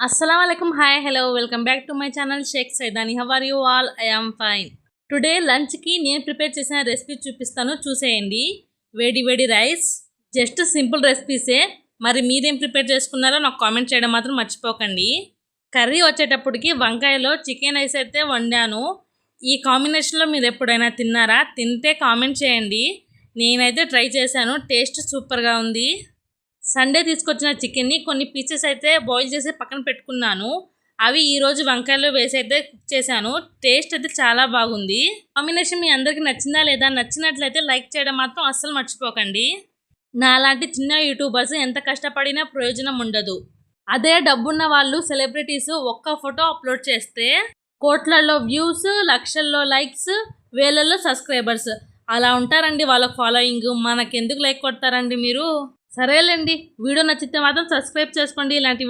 అస్సలం అయికం hi hello welcome back to my channel Shaik Saidani how are you all I am fine today లంచ్కి నేను prepare చేసిన recipe చూపిస్తాను. చూసేయండి. వేడి వేడి రైస్ జస్ట్ సింపుల్ రెసిపీసే మరి మీరేం ప్రిపేర్ చేసుకున్నారో నాకు కామెంట్ చేయడం మాత్రం మర్చిపోకండి. కర్రీ వచ్చేటప్పటికి వంకాయలో చికెన్ రైస్ అయితే వండాను. ఈ కాంబినేషన్లో మీరు ఎప్పుడైనా తిన్నారా? తింటే కామెంట్ చేయండి. నేనైతే ట్రై చేశాను. టేస్ట్ సూపర్గా ఉంది. సండే తీసుకొచ్చిన చికెన్ని కొన్ని పీసెస్ అయితే బాయిల్ చేసి పక్కన పెట్టుకున్నాను. అవి ఈరోజు వంకాయలో వేసి అయితే కుక్ చేశాను. టేస్ట్ అయితే చాలా బాగుంది. కాంబినేషన్ మీ అందరికీ నచ్చిందా లేదా నచ్చినట్లయితే లైక్ చేయడం మాత్రం అస్సలు మర్చిపోకండి. నాలాంటి చిన్న యూట్యూబర్స్ ఎంత కష్టపడినా ప్రయోజనం ఉండదు. అదే డబ్బున్న వాళ్ళు సెలబ్రిటీస్ ఒక్క ఫోటో అప్లోడ్ చేస్తే కోట్లలో వ్యూస్ లక్షల్లో లైక్స్ వేలల్లో సబ్స్క్రైబర్స్. అలా ఉంటారండి వాళ్ళ ఫాలోయింగ్ మనకెందుకు లైక్ కొడతారండి మీరు? సరేలేండి. వీడియో నచ్చితే మాత్రం సబ్స్క్రైబ్ చేసుకోండి. ఇలాంటి